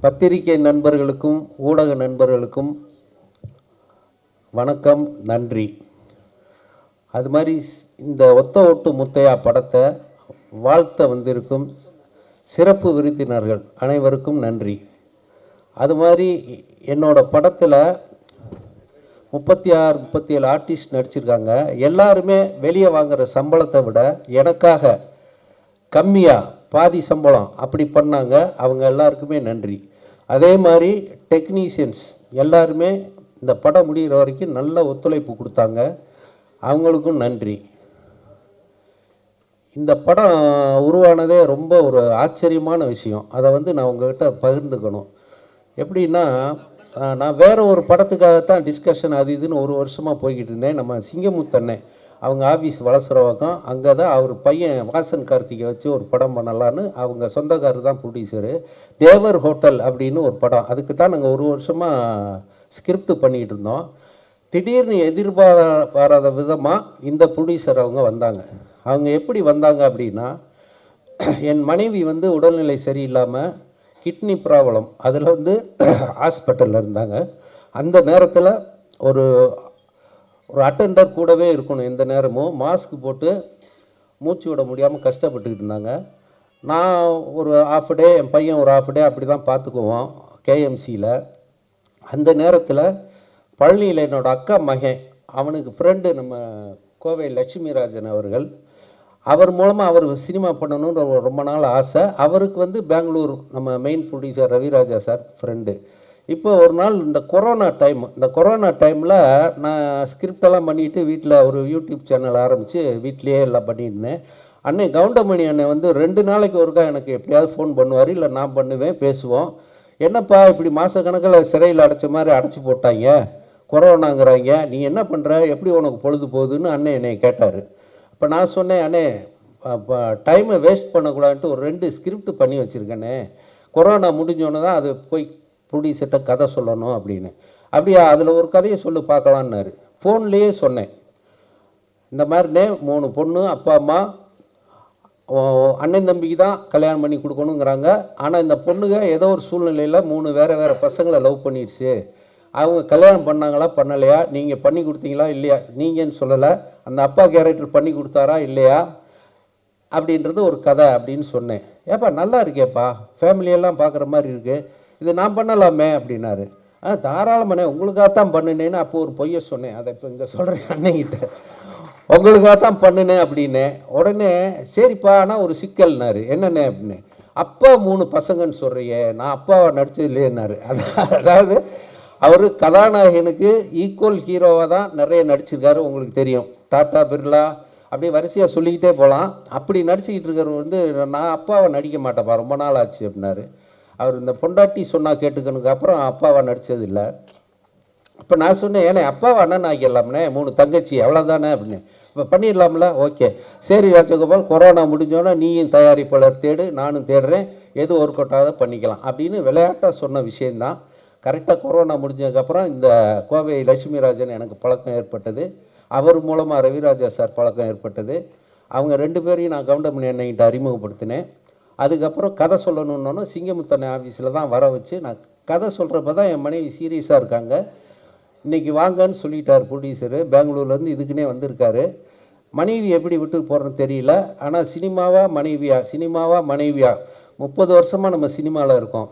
பத்திரிகை நண்பர்களுக்கும் ஊடக நண்பர்களுக்கும் வணக்கம் நன்றி. அது மாதிரி ஸ்- இந்த ஒத்த ஒட்டு முத்தையா படத்தை வாழ்த்த வந்திருக்கும் சிறப்பு விருந்தினர்கள் அனைவருக்கும் நன்றி. அது மாதிரி என்னோட படத்தில் முப்பத்தி ஆறு முப்பத்தி ஏழு ஆர்டிஸ்ட் நடிச்சிருக்காங்க. எல்லாருமே வெளியே வாங்குகிற சம்பளத்தை விட எனக்காக கம்மியாக பாதி சம்பளம் அப்படி பண்ணாங்க. அவங்க எல்லாருக்குமே நன்றி. அதே மாதிரி டெக்னீஷியன்ஸ் எல்லாருமே இந்த படம் முடிகிற வரைக்கும் நல்ல ஒத்துழைப்பு கொடுத்தாங்க. அவங்களுக்கும் நன்றி. இந்த படம் உருவானதே ரொம்ப ஒரு ஆச்சரியமான விஷயம். அதை வந்து நான் உங்ககிட்ட பகிர்ந்துக்கணும். எப்படின்னா நான் வேறு ஒரு படத்துக்காகத்தான் டிஸ்கஷன் அது இதுன்னு ஒரு வருஷமாக போய்கிட்டு இருந்தேன். நம்ம சிங்கமுத்தண்ணே. அவங்க ஆஃபீஸ் வளசுறவக்கம் அங்கே தான் அவர் பையன் வாசன் கார்த்திகை வச்சு ஒரு படம் பண்ணலான்னு அவங்க சொந்தக்காரர் தான் ப்ரொடியூசரு தேவர் ஹோட்டல் அப்படின்னு ஒரு படம். அதுக்கு தான் நாங்கள் ஒரு வருஷமாக ஸ்கிரிப்ட் பண்ணிகிட்டு இருந்தோம். திடீர்னு எதிர்பாராத விதமாக இந்த ப்ரொடியூசர் அவங்க வந்தாங்க. அவங்க எப்படி வந்தாங்க அப்படின்னா என் மனைவி வந்து உடல்நிலை சரியில்லாமல் கிட்னி ப்ராப்ளம் அதில் வந்து ஹாஸ்பிட்டலில் இருந்தாங்க. அந்த நேரத்தில் ஒரு ஒரு அட்டெண்டர் கூடவே இருக்கணும் எந்த நேரமும். மாஸ்க் போட்டு மூச்சு விட முடியாமல் கஷ்டப்பட்டுக்கிட்டு இருந்தாங்க. நான் ஒரு ஆஃப் டே என் பையன் ஒரு ஆஃப் டே அப்படி தான் பார்த்துக்குவோம் கேஎம்சியில் அந்த நேரத்தில் பழனியில் என்னோட அக்கா மகன் அவனுக்கு ஃப்ரெண்டு நம்ம கோவை லட்சுமிராஜன் அவர்கள். அவர் மூலமாக அவர் சினிமா பண்ணணுன்ற ஒரு ரொம்ப நாள் ஆசை. அவருக்கு வந்து பெங்களூர் நம்ம main producer Raviraja sir friend இப்போ ஒரு நாள் இந்த கொரோனா டைம் இந்த கொரோனா டைமில் நான் ஸ்கிரிப்டெல்லாம் பண்ணிட்டு வீட்டில் ஒரு யூடியூப் சேனல் ஆரம்பித்து வீட்லேயே எல்லாம் பண்ணியிருந்தேன். அண்ணன் கவுண்டமணி அண்ணன் வந்து ரெண்டு நாளைக்கு ஒருக்கா எனக்கு எப்படியாவது ஃபோன் பண்ணுவார் இல்லை நான் பண்ணுவேன் பேசுவோம். என்னப்பா இப்படி மாதக்கணக்கில் சிறையில் அடைச்ச மாதிரி அடைச்சி போட்டாங்க கொரோனாங்கிறாங்க நீ என்ன பண்ணுற எப்படி உனக்கு பொழுது போகுதுன்னு அண்ணன் என்னை கேட்டார். அப்போ நான் சொன்னேன் அண்ணே டைமை வேஸ்ட் பண்ணக்கூடாதுன்ட்டு ஒரு ரெண்டு ஸ்கிரிப்ட் பண்ணி வச்சுருக்கேனே. கொரோனா முடிஞ்சோன்னே தான் அது போய் ப்ரொடியூசர்கிட்ட கதை சொல்லணும் அப்படின்னு. அப்படியா அதில் ஒரு கதையை சொல்லி பார்க்கலான்னாரு. ஃபோன்லேயே சொன்னேன். இந்த மாதிரினே மூணு பொண்ணு அப்பா அம்மா ஓ, அண்ணன் தம்பிக்கு தான் கல்யாணம் பண்ணி கொடுக்கணுங்கிறாங்க. ஆனால் இந்த பொண்ணுங்க ஏதோ ஒரு சூழ்நிலையில் மூணு வேறு வேறு பசங்களை லவ் பண்ணிடுச்சு. அவங்க கல்யாணம் பண்ணாங்களா பண்ணலையா? நீங்கள் பண்ணி கொடுத்தீங்களா இல்லையா? நீங்கன்னு சொல்லலை. அந்த அப்பா கேரக்டர் பண்ணி கொடுத்தாரா இல்லையா? அப்படின்றது ஒரு கதை அப்படின்னு சொன்னேன். ஏப்பா நல்லா இருக்கேப்பா. ஃபேமிலியெல்லாம் பார்க்குற மாதிரி இருக்குது இது நான் பண்ணலாமே அப்படின்னாரு. ஆ தாராளமாண்ணே உங்களுக்காக தான் பண்ணினேன்னு அப்போ ஒரு பொய்யை சொன்னேன். அதை இப்போ இங்கே சொல்கிறேன் அண்ணங்கிட்ட. உங்களுக்காக தான் பண்ணினேன் அப்படின்னேன் உடனே சரிப்பா ஆனால் ஒரு சிக்கல்னாரு. என்னென்ன அப்படின்னு. அப்பா மூணு பசங்கன்னு சொல்கிறியே நான் அப்பாவை நடிச்சது இல்லையேன்னாரு அதாவது அவர் கதாநாயகனுக்கு ஈக்குவல் ஹீரோவாக தான் நிறைய நடிச்சிருக்காரு உங்களுக்கு தெரியும். டாட்டா பிர்லா அப்படியே வரிசையாக சொல்லிக்கிட்டே போகலாம் அப்படி நடிச்சுக்கிட்டு இருக்கிறவர் வந்து நான் அப்பாவை நடிக்க மாட்டேப்பா ரொம்ப நாள் ஆச்சு அப்படின்னாரு. அவர் இந்த பொண்டாட்டி சொன்னால் கேட்டுக்கணுக்கு அப்புறம் அப்பாவை நடித்தது இல்லை இப்போ நான் சொன்னேன் ஏனே அப்பாவை அண்ணன் ஆக்கிடலாம்னே மூணு தங்கச்சி அவ்வளோதானே அப்படின்னு. இப்போ பண்ணிடலாம்ல? ஓகே. சரி ராஜகோபால் கொரோனா முடிஞ்சோன்னா நீயும் தயாரிப்பாளர் தேடு நானும் தேடுறேன். எது ஒர்க் அவுட் ஆகாத பண்ணிக்கலாம். அப்படின்னு விளையாட்டாக சொன்ன விஷயந்தான் கரெக்டாக கொரோனா முடிஞ்சதுக்கப்புறம் இந்த கோவை லட்சுமிராஜன் எனக்கு பழக்கம் ஏற்பட்டது. அவர் மூலமாக ரவிராஜா சார் பழக்கம் ஏற்பட்டது. அவங்க ரெண்டு பேரையும் நான் கவுண்டமணி அண்ணன்கிட்ட அறிமுகப்படுத்தினேன். அதுக்கப்புறம் கதை சொல்லணுன்னாலும் சிங்கமுத்தனை ஆஃபீஸில் தான் வர வச்சு நான் கதை சொல்கிறப்ப தான் என் மனைவி சீரியஸாக இருக்காங்க. இன்னைக்கு வாங்கன்னு சொல்லிட்டார் ப்ரொடியூசரு. பெங்களூர்லேருந்து இதுக்குன்னே வந்திருக்காரு. மனைவி எப்படி விட்டு போகிறேன்னு தெரியல. ஆனால் சினிமாவா மனைவியா? சினிமாவா மனைவியா? முப்பது வருஷமாக நம்ம சினிமாவில் இருக்கோம்.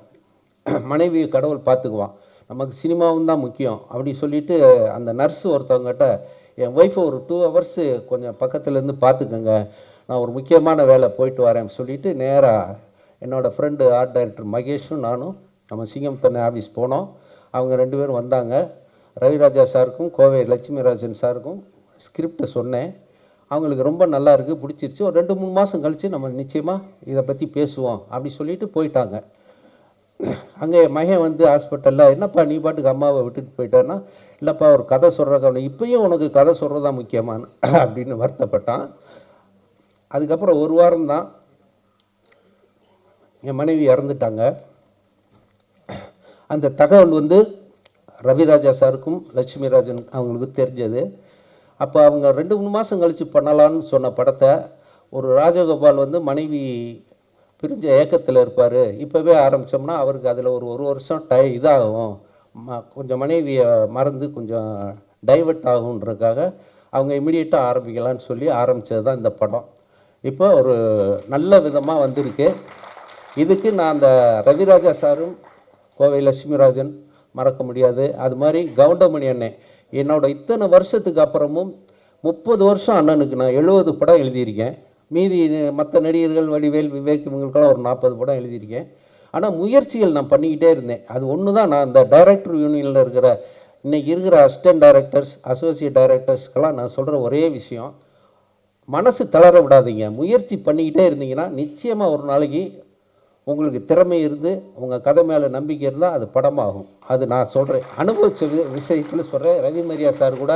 மனைவியை கடவுள் பார்த்துக்குவான். நமக்கு சினிமாவும் தான் முக்கியம் அப்படி சொல்லிட்டு அந்த நர்ஸ் ஒருத்தவங்ககிட்ட என் ஒய்ஃபை ஒரு டூ ஹவர்ஸு கொஞ்சம் பக்கத்துலேருந்து பார்த்துக்கங்க. நான் ஒரு முக்கியமான வேலை போயிட்டு வரேன் சொல்லிட்டு நேராக என்னோடய ஃப்ரெண்டு ஆர்ட் டைரக்டர் மகேஷும் நானும் நம்ம சிங்கம் தன்னை ஆஃபீஸ் போனோம். அவங்க ரெண்டு பேரும் வந்தாங்க. ரவிராஜா சாருக்கும் கோவை லட்சுமிராஜன் சாருக்கும் ஸ்கிரிப்டை சொன்னேன். அவங்களுக்கு ரொம்ப நல்லா இருக்குது பிடிச்சிருச்சு. ஒரு ரெண்டு மூணு மாதம் கழித்து நம்ம நிச்சயமாக இதை பற்றி பேசுவோம் அப்படி சொல்லிட்டு போயிட்டாங்க. அங்கே மகன் வந்து ஹாஸ்பிட்டலில் என்னப்பா நீ பாட்டுக்கு அம்மாவை விட்டுட்டு போயிட்டேன்னா இல்லைப்பா ஒரு கதை சொல்கிற கவனம் இப்போயும் உனக்கு கதை சொல்கிறதா முக்கியமான அப்படின்னு வருத்தப்பட்டான். அதுக்கப்புறம் ஒரு வாரம் தான் என் மனைவி இறந்துட்டாங்க. அந்த தகவல் வந்து ரவிராஜா சாருக்கும் லட்சுமி ராஜன் அவங்களுக்கு தெரிஞ்சது. அப்போ அவங்க ரெண்டு மூணு மாதம் கழித்து பண்ணலான்னு சொன்ன படத்தை ஒரு ராஜகோபால் வந்து மனைவி பிரிஞ்ச ஏக்கத்தில் இருப்பார். இப்போவே ஆரம்பித்தோம்னா அவருக்கு அதில் ஒரு ஒரு வருஷம் டை இதாகும். ம- கொஞ்சம் மனைவியை மறந்து கொஞ்சம் டைவர்ட் ஆகுன்றதுக்காக அவங்க இமிடியேட்டாக ஆரம்பிக்கலாம்னு சொல்லி ஆரம்பித்தது தான் இந்த படம். இப்போ ஒரு நல்ல விதமாக வந்திருக்கு. இதுக்கு நான் அந்த ரவிராஜா சாரும் கோவை லட்சுமிராஜன் மறக்க முடியாது. அது மாதிரி கவுண்டமணி அண்ணன் என்னோடய இத்தனை வருஷத்துக்கு அப்புறமும் முப்பது வருஷம் அண்ணனுக்கு நான் எழுபது படம் எழுதியிருக்கேன். மீதி மற்ற நடிகர்கள் வடிவேல் விவேக் இவங்களுக்கெல்லாம் ஒரு நாற்பது படம் எழுதியிருக்கேன். ஆனால் முயற்சிகள் நான் பண்ணிக்கிட்டே இருந்தேன். அது ஒன்று தான் நான் அந்த டைரக்டர் யூனியனில் இருக்கிற இன்னைக்கு இருக்கிற அசிஸ்டன்ட் டைரக்டர்ஸ் அசோசியேட் டைரக்டர்ஸ்க்கெல்லாம் நான் சொல்கிற ஒரே விஷயம் மனசு தளர விடாதீங்க. முயற்சி பண்ணிக்கிட்டே இருந்தீங்கன்னா நிச்சயமாக ஒரு நாளைக்கு உங்களுக்கு திறமை இருந்து உங்கள் கதை மேலே நம்பிக்கை இருந்தால் அது படமாகும். அது நான் சொல்கிறேன் அனுபவிச்ச வி விஷயத்தில் சொல்கிறேன் ரவி மரியா சார் கூட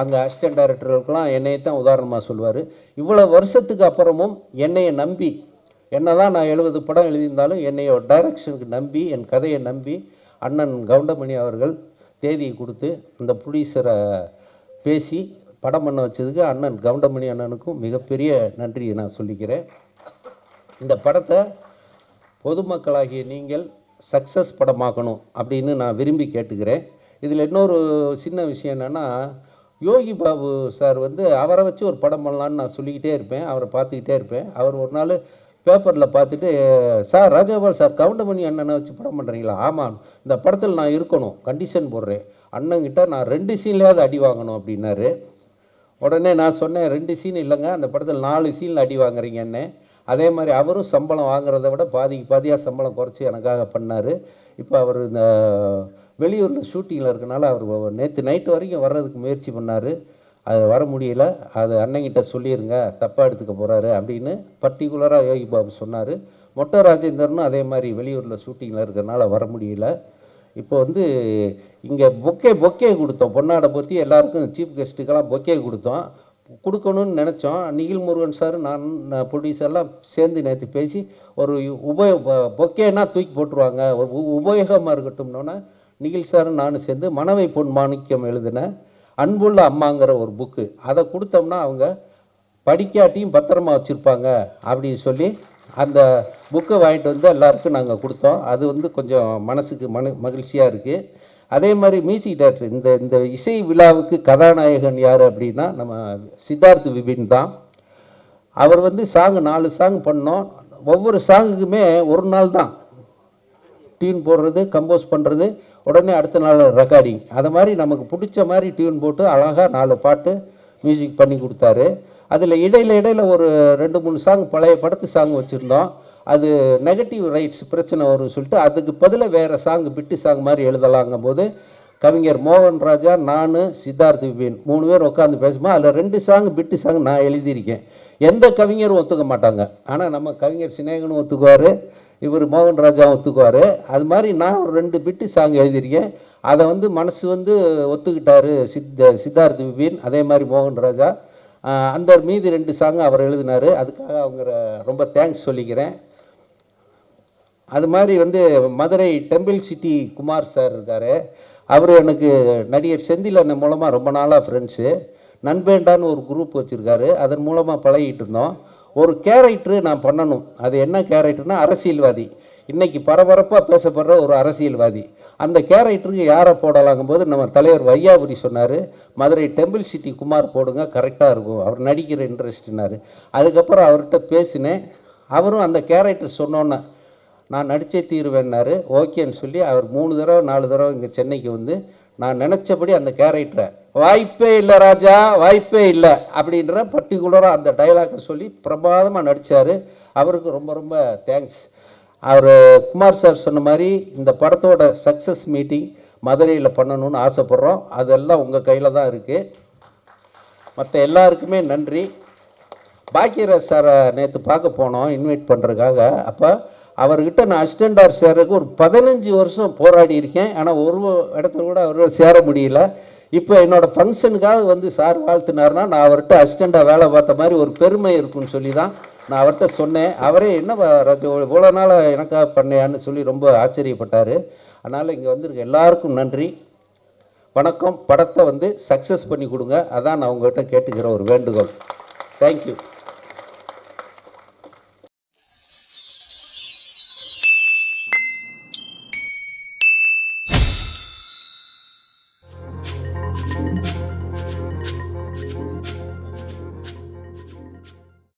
அங்கே அசிஸ்டன்ட் டைரக்டர்களுக்கெல்லாம் என்னையை தான் உதாரணமாக சொல்லுவார். இவ்வளோ வருஷத்துக்கு அப்புறமும் என்னையை நம்பி என்ன தான் நான் எழுபது படம் எழுதியிருந்தாலும் என்னைய டைரக்ஷனுக்கு நம்பி என் கதையை நம்பி அண்ணன் கவுண்டமணி அவர்கள் தேதியை கொடுத்து அந்த ப்ரொடியூசரை பேசி படம் பண்ண வச்சதுக்கு அண்ணன் கவுண்டமணி அண்ணனுக்கும் மிகப்பெரிய நன்றியை நான் சொல்லிக்கிறேன். இந்த படத்தை பொதுமக்களாகிய நீங்கள் சக்ஸஸ் படமாக்கணும் அப்படின்னு நான் விரும்பி கேட்டுக்கிறேன். இதில் இன்னொரு சின்ன விஷயம் என்னென்னா யோகி பாபு சார் வந்து அவரை வச்சு ஒரு படம் பண்ணலான்னு நான் சொல்லிக்கிட்டே இருப்பேன். அவரை பார்த்துக்கிட்டே இருப்பேன். அவர் ஒரு நாள் பேப்பரில் பார்த்துட்டு சார் ராஜகோபால் சார் கவுண்டமணி அண்ணனை வச்சு படம் பண்ணுறீங்களா ஆமாம் இந்த படத்தில் நான் இருக்கணும் கண்டிஷன் போடுறேன். அண்ணங்கிட்ட நான் ரெண்டு சீன்லேயாவது அடி வாங்கணும் அப்படின்னாரு. உடனே நான் சொன்னேன் ரெண்டு சீன் இல்லைங்க அந்த படத்தில் நாலு சீனில் அடி வாங்குறீங்கன்னு. அதே மாதிரி அவரும் சம்பளம் வாங்குறத விட பாதிக்கு பாதியாக சம்பளம் குறைச்சி எனக்காக பண்ணார். இப்போ அவர் இந்த வெளியூரில் ஷூட்டிங்கில் இருக்கனால அவர் நேற்று நைட்டு வரைக்கும் வர்றதுக்கு முயற்சி பண்ணார். அது வர முடியல. அது அண்ணங்கிட்ட சொல்லிடுங்க தப்பாக எடுத்துக்க போகிறாரு அப்படின்னு பர்டிகுலராக யோகி பாபு சொன்னார். மொட்டை ராஜேந்தர்னும் அதே மாதிரி வெளியூரில் ஷூட்டிங்கில் இருக்கிறனால வர முடியல. இப்போ வந்து இங்கே பொக்கே பொக்கே கொடுத்தோம். பொன்னாடை பற்றி எல்லாருக்கும் சீஃப் கெஸ்ட்டுக்கெல்லாம் பொக்கே கொடுத்தோம். கொடுக்கணும்னு நினச்சோம். நிகில் முருகன் சார் நான் ப்ரொடியூசர்லாம் சேர்ந்து நேற்று பேசி ஒரு உபயோ பொக்கேனா தூக்கி போட்டுருவாங்க. ஒரு உபயோகமாக இருக்கட்டும்னோன்னா நிகில் சார் நானும் சேர்ந்து மனவை பொன் மாணிக்கம் எழுதின அன்புள்ள அம்மாங்கிற ஒரு புக்கு அதை கொடுத்தோம்னா அவங்க படிக்காட்டியும் பத்திரமா வச்சுருப்பாங்க அப்படின்னு சொல்லி அந்த புக்கை வாங்கிட்டு வந்து எல்லாருக்கும் நாங்கள் கொடுத்தோம். அது வந்து கொஞ்சம் மனசுக்கு மன மகிழ்ச்சியாக இருக்குது அதே மாதிரி மியூசிக் டேரக்டர் இந்த இந்த இசை விழாவுக்கு கதாநாயகன் யார் அப்படின்னா நம்ம சித்தார்த் விபின் தான். அவர் வந்து சாங் நாலு சாங் பண்ணோம். ஒவ்வொரு சாங்குக்குமே ஒரு நாள் தான். டியூன் போடுறது கம்போஸ் பண்ணுறது உடனே அடுத்த நாள் ரெக்கார்டிங். அது மாதிரி நமக்கு பிடிச்ச மாதிரி டியூன் போட்டு அழகாக நாலு பாட்டு மியூசிக் பண்ணி கொடுத்தாரு. அதில் இடையில இடையில ஒரு ரெண்டு மூணு சாங் பழைய படத்து சாங் வச்சுருந்தோம். அது நெகட்டிவ் ரைட்ஸ் பிரச்சனை வரும்னு சொல்லிட்டு அதுக்கு பதிலாக வேறு சாங் பிட்டு சாங் மாதிரி எழுதலாங்கும் போது கவிஞர் மோகன் ராஜா நான் சித்தார்த் விபின் மூணு பேர் உட்காந்து பேசுமா அதில் ரெண்டு சாங் பிட்டு சாங் நான் எழுதியிருக்கேன். எந்த கவிஞரும் ஒத்துக்க மாட்டாங்க. ஆனால் நம்ம கவிஞர் சிநேகனும் ஒத்துக்குவார் இவர் மோகன் ராஜாவும் ஒத்துக்குவார். அது மாதிரி நான் ஒரு ரெண்டு பிட்டு சாங் எழுதியிருக்கேன். அதை வந்து மனசு வந்து ஒத்துக்கிட்டாரு சித்த சித்தார்த் விபின் அதே மாதிரி மோகன் ராஜா. அந்த மீதி ரெண்டு சாங் அவர் எழுதினார். அதுக்காக அவங்க ரொம்ப தேங்க்ஸ் சொல்லிக்கிறேன். அது மாதிரி வந்து Madurai temple city Kumar sir இருக்கார். அவர் எனக்கு நடிகர் செந்தில் அண்ணன் மூலமாக ரொம்ப நாளாக ஃப்ரெண்ட்ஸு நண்பேண்டான்னு ஒரு குரூப் வச்சுருக்காரு. அதன் மூலமாக பழகிட்டு இருந்தோம். ஒரு கேரக்டரு நான் பண்ணணும். அது என்ன கேரக்டர்னால் அரசியல்வாதி. இன்றைக்கி பரபரப்பாக பேசப்படுற ஒரு அரசியல்வாதி. அந்த கேரக்டருக்கு யாரை போடலாங்கும் போது நம்ம தலைவர் வையாபுரி சொன்னார் மதுரை டெம்பிள் சிட்டி குமார் போடுங்க கரெக்டாக இருக்கும். அவர் நடிக்கிற இன்ட்ரெஸ்ட்னாரு. அதுக்கப்புறம் அவர்கிட்ட பேசினேன். அவரும் அந்த கேரக்டர் சொன்னோன்னே நான் நடித்தே தீருவேன்னாரு. ஓகேன்னு சொல்லி அவர் மூணு தடவை நாலு தடவை இங்கே சென்னைக்கு வந்து நான் நினச்சபடி அந்த கேரக்டரை வாய்ப்பே இல்லை ராஜா வாய்ப்பே இல்லை. அப்படின்ற பர்டிகுலராக அந்த டைலாக்கை சொல்லி பிரமாதமாக நடித்தார் அவருக்கு ரொம்ப ரொம்ப தேங்க்ஸ் அவர் குமார் சார் சொன்ன மாதிரி இந்த படத்தோட சக்ஸஸ் மீட்டிங் மதுரையில் பண்ணணும்னு ஆசைப்பட்றோம். அதெல்லாம் உங்கள் கையில் தான் இருக்குது மற்ற எல்லாருக்குமே நன்றி. பாக்கியராஜ் சாரை நேற்று பார்க்க போனோம் இன்வைட் பண்ணுறதுக்காக அப்போ அவர்கிட்ட நான் அசிஸ்டண்டார் சேர்றதுக்கு ஒரு பதினஞ்சு வருஷம் போராடி இருக்கேன். ஆனால் ஒரு இடத்துல கூட அவரோட சேர முடியல. இப்போ என்னோடய ஃபங்க்ஷனுக்காக வந்து சார் வாழ்த்தினார்னா நான் அவர்கிட்ட அசிஸ்டண்டாக வேலை பார்த்த மாதிரி ஒரு பெருமை இருக்குன்னு சொல்லி தான் நான் அவர்கிட்ட சொன்னேன். அவரே என்ன ராஜு இவ்வளோ நாள் எனக்காக பண்ணையான்னு சொல்லி ரொம்ப ஆச்சரியப்பட்டார். அதனால் இங்கே வந்திருக்க எல்லாருக்கும் நன்றி. வணக்கம். படத்தை வந்து சக்ஸஸ் பண்ணி கொடுங்க. அதான் நான் உங்கள்கிட்ட கேட்டுக்கிற ஒரு வேண்டுகோள். தேங்க்யூ